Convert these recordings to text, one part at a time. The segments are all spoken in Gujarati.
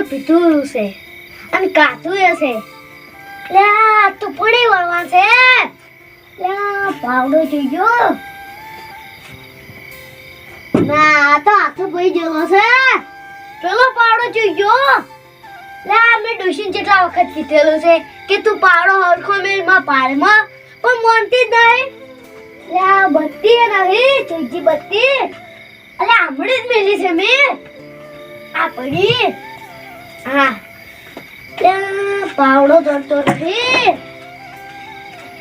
કીધું છે. અને કાતું હશે લે આ તો પડી વળવા છે. લે, પાવડો જોઈ ગયો. ના તો હાથો પડી જેવો છે. પેલો પાવડો જોઈ ગયો. લે મેં ડોશીન જેટલા વખત કીધેલું છે કે તું પાવડો હરખો મેલમાં માં પાડમાં, પણ માનતી જ નહીં. લે, આ બત્તી નહીં ચોઈજી બત્તી. અલે આમળી જ મેલી છે મેં. આ પડી. હા. ત્યાં પાવડો ચડતો નથી.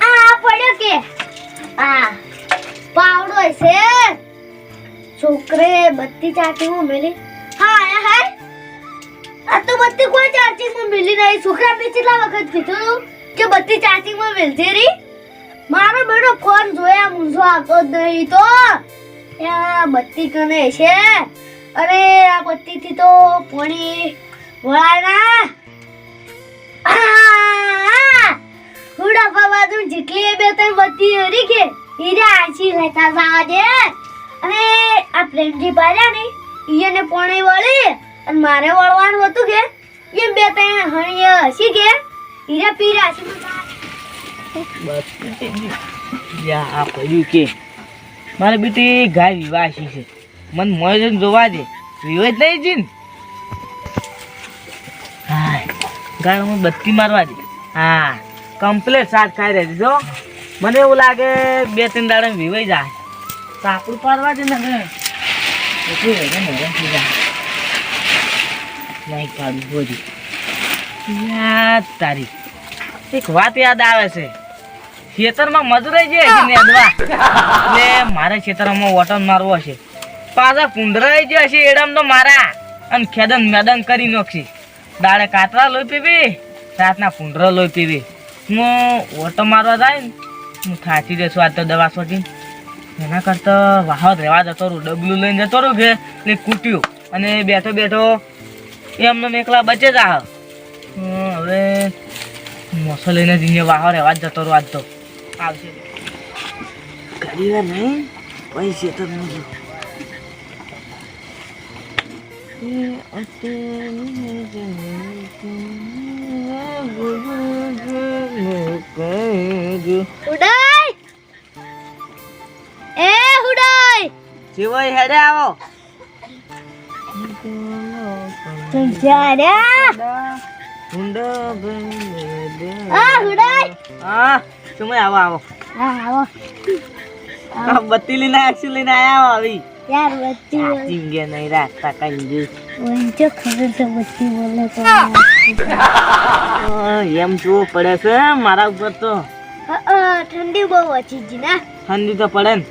આ પડ્યો કે? આ પાવડો છે છોકરે બત્તી હું મેલી. હા આયા હાય આ તો બત્તી કોઈ ચાર્જિંગમાં મેલી નહીં. છોકરા મેં વખત કીધું કે બત્તી ચાર્જિંગમાં મેલતી રહી મારો બેટો ફોન જોયા મૂંઝો આવતો જ નહીં તો. આ બત્તી કને છે. અરે, આ બત્તીથી તો પાણી વળાય ના આ! હુડા બાજુ જેટલી બે ત્રણ બધી હરી કે, હીરા આછી લેતા જાવા દે. અને આ પ્રેમજી પાડ્યા ને ઈને પોણે વળી, અને મારે વળવાનું હતું કે એમ બે ત્રણ હણીએ હસી કે, હીરા પીરા બસ યા આ પડ્યું કે, મારે બેટી ગાય વિવાસી છે. મને મોય જોવા દે. વિવાહ નહીં જીન ગાય હું બત્તી મારવા દે. હા કમ્પ્લેટ સાથ ખાઈ રહી જો. મને એવું લાગે બે ત્રણ દાડા વીવાઈ જાય. સાપડું પાડવા દે ને એટલું રહે ને હેરાન થઈ જાય. નહીં પાડું, બોલી. યાદ તારી. એક વાત યાદ આવે છે. ખેતરમાં મજૂરાઈ જે છે એટલે મારે ખેતરમાં વોટન મારવો છે. પાછા કુંદરાઈ જે છે એડમ તો મારા. અને ખેદન મેદન કરી નાખશે. દાડે કાતરા લોહી પીવી, રાતના કુંડરો લોહી પીવી. હું ઓટો મારવા જાય ને હું થાચી જઈશું આજ તો દવા સોટી એના કરતાં વાહો રહેવા જતો રહું, ડબલું લઈને જતો રહું કે ને કૂટ્યું. અને બેઠો બેઠો એમને એકલા બચે જ આહ. હવે મોસો લઈને જઈને વાહો રહેવા જ જતો રહું આજ તો. આવશે. નહીં, પૈસે તો નહીં જો હુડાઈ એ હુડાઈ શિવાય હેડે આવો સંજાર્યા આ હુડાઈ હા તમે આવો આવો હા આવો આ બત્તી લઈને આક્ષી લઈને આયા આવી? યાર બત્તી ચીંગે નહીં રાખતા કઈ વંચો ખબર તો બત્તી બોલે તો. એમ જો પડે છે મારા ઉપર તો. ઠંડી બહુ ઓછી જી ના? ઠંડી તો પડે ને.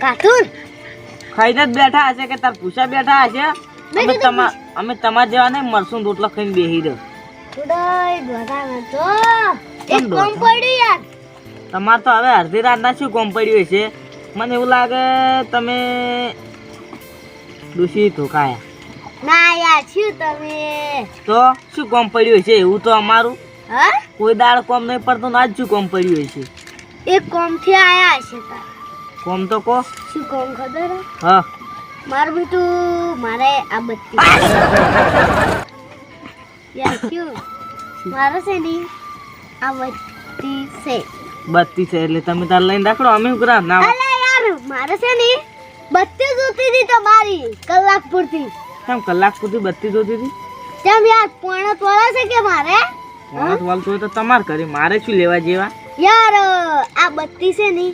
કાઠું ખાઈને જ બેઠા હશે કે તાર પૂછા બેઠા હશે? અમે તમા અમે તમાર જેવા નહીં મરશું ને રોટલો ખાઈને બેહી રહ્યો. તમાર તો હવે અડધી રાતના શું કોમ પડ્યું હશે? મને એવું લાગે તમે દૂષિત ધોકાયા ના યાર શું તમે? તો શું કોમ પડ્યું છે? એવું તો અમારું. હા? કોઈ દાળ કોમ નહીં પડતું ને આજ શું કોમ પડ્યું છે એક કોમથી આયા છે કોમ તો કહો. શું કોમ ખબર હે? મારું બેટું મારે આ બત્તી યાર શું? મારે છે ને આ બત્તી છે. બત્તી છે એટલે તમે તાર લઈને રાખડો અમે શું કરા ના. મારે છે ને બત્તી જોતી હતી તમારી કલાક પૂરતી. કેમ કલાક પૂરતી બત્તી જોતી હતી? કેમ યાર પોણો તોળા છે કે મારે? પોણત વાલતું હોય તો તમારે કરી મારે શું લેવા જેવા? યાર આ બત્તી છે ને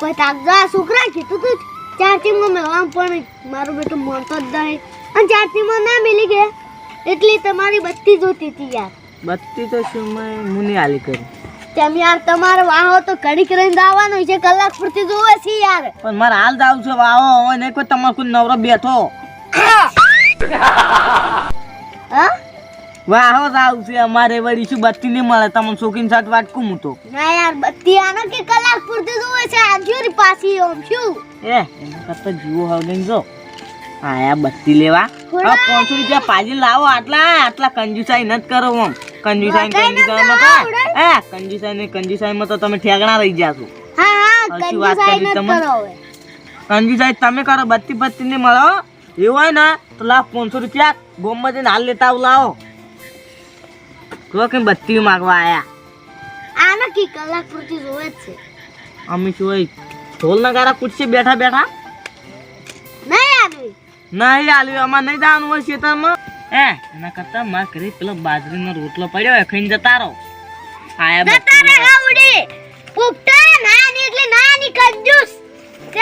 કોઈ તાગા છોકરા કીધું તું ચાર્જિંગમાં મેળવામ પણ મારું બેટું માનતો જ નહીં. અને ચાર્જિંગમાં ના મિલી ગયા એટલી તમારી બત્તી જોતી હતી યાર. બત્તી તો શું મેં મુની આલી કરી. તેમ યાર તમારે વાહો તો ઘડીક રહીને આવવાનો છે કલાક પૂરતી જોવે છે યાર. પણ મારે હાલ જાવ છે વાહો હવે ને કોઈ તમારે કોઈ નવરો બેઠો. હા? વાહો જાવ છે અમારે વળી શું બત્તી નહીં મળે તમને શોખીન સાથે વાટકું હું તો. ના યાર બત્તી આનો કે કલાક પૂરતી જોવે છે આજ્યુરી પાછી ઓમ શું? એ તો જીવો હવે નહીં જો. આયા બત્તી લેવા. થોડા. પાંચસો રૂપિયા પાજી લાવો આટલા આટલા કંજુસાઈ નથી કરો આમ. કંજુસાઈ કંજુસાઈ માં એ કંજુસાઈ ને કંજુસાઈ માં તો તમે ઠેગણા રહી જાશો. હા હા કંજુસાઈ કરી તમે? કરો કંજુસાઈ તમે કરો બત્તી બત્તી ને મળો એવું હોય ને તો લાવ પાંચસો રૂપિયા. ગોમમાં જઈને હાલ લેતા આવું લાવો. તો કે બત્તી માગવા આયા. આ નક્કી કલાક પૂરતી જોવે છે. અમે શું હોય ઢોલ નગારા કૂટશે બેઠા બેઠા? નહીં આવી. નહીં આલ્યું આમાં નહીં જવાનું હોય ખેતરમાં. એ એના કરતા માર કરી પેલો બાજરીનો રોટલો પડ્યો હોય ખાઈને જતા રહો. આયા જતા રહે ઉડી. પુપટા નાની એટલે નાની કંજૂસ.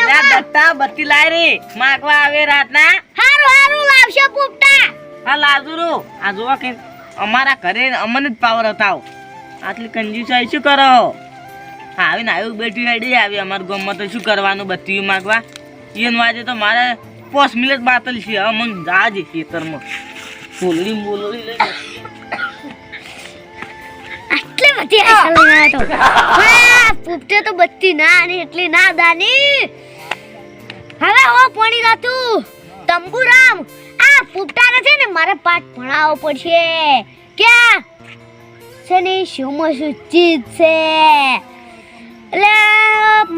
લે દત્તા બત્તી લાય રે. માગવા આવે રાતના. હારું હારું લાવશે પુપટા. હા લાજુરો આ જોવા કે અમારા ઘરે અમને જ પાવર હતા આટલી કંજૂસાઈ શું કરો? આવીને આવ્યું બેઠી આડી આવી અમારું ગમત તો શું કરવાનું બત્તી માગવા? એન વાજે તો મારે પોસ મિનિટ બાતલ છે હવે મને જાજે ખેતરમાં. બોલડી બોલડી લઈ આટલી બધી આશા લઈને તો. પુપટે તો બત્તી નાની એટલી ના દાની. હવે હો, પોણી રાતું તંબુરામ. આ પુપટાને છે ને મારે પાઠ ભણાવવો પડશે. ક્યાં? છે ને શું શું છે. એટલે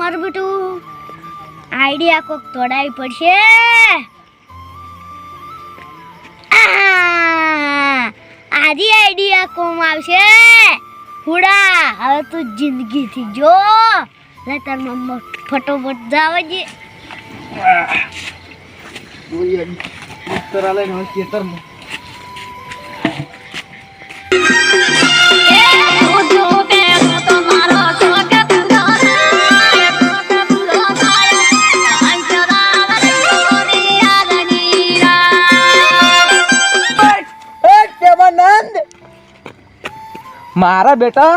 મારું બેટું. આઈડિયા કોક તોડાવી પડશે. આજી આઈડિયા કોમ આવશે. હુડા, હવે તું જિંદગીથી જો. લે તાર મમ્મા, ફટોફટ જાવ જે ખેતરમાં મારા બેટા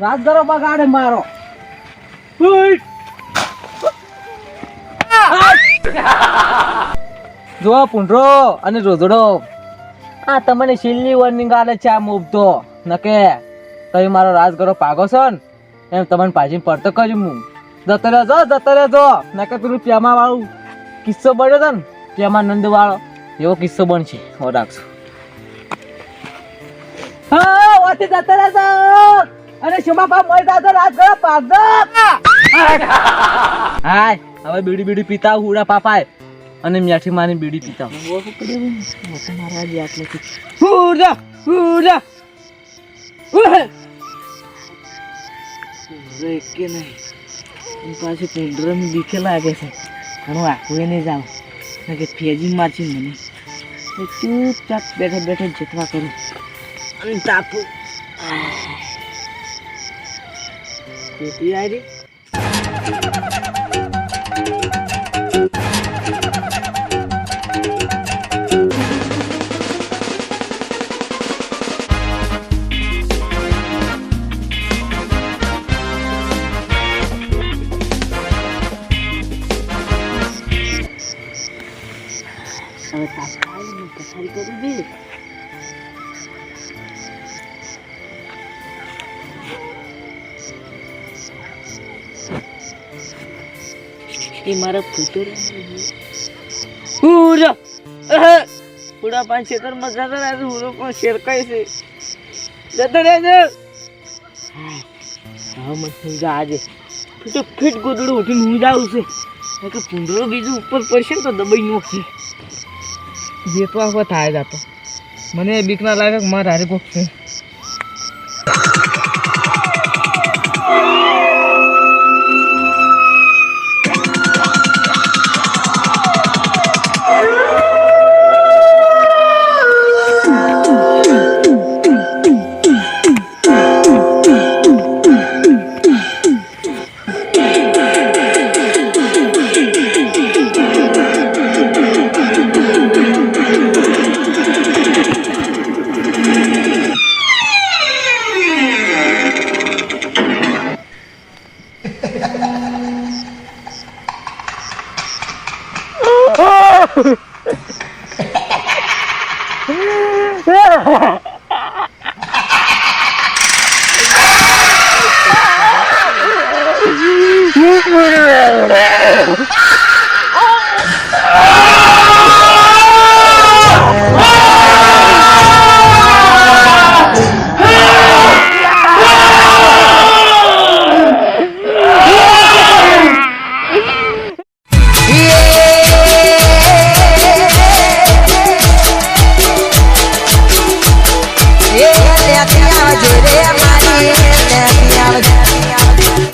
રાજગરો બગાડે મારો. જો પુંડરો અને રોજડો આ તમને છેલ્લી વોર્નિંગ આલે છે આ મૂકતો નકે, તમે મારો રાજગરો પાગો છો ને? એમ તમને પાછી પડતો કર્યું હું. જતો રહેજો જતો રહેજો. નકે પેલું પેમા વાળું કિસ્સો બન્યો હતો ને પેમા નંદ વાળો એવો કિસ્સો બનશે. હો રાખજો હા. વાતે જતા રહેજો અને શુમા પા મરી રાત રાજગરો પાગો હાય. હવે બીડી બીડી પીતા હુડા પાપાય અને મીઠી માની બીડી પીતા. હુડા હુડા. કે નહીં. પાછી કુંડરાની બીકે લાગે છે. ઘણું આખું નહીં જાવ કે ફેજી મારશે મને. ચૂપચાપ બેઠા બેઠા જતવા કરું. અને તાપું પેટી આવી હવે તાત્કાલિક પથારી કરી દે એ મારા ફૂટો પૂરા પૂરા પાંચ ખેતરમાં જતા રહે પૂરો પણ શેરકાય છે. જતો રહે છે. હા મને સમજા આજે. તો ફિટ ગોદડું ઉઠીને હું જાઉં છે. કે પૂંડરો બીજું ઉપર પડશે ને તો દબાઈ નો છે તો આખો થાય જાતો મને બીકના લાગે કે મારે હારે કોક છે. Ha ha ha!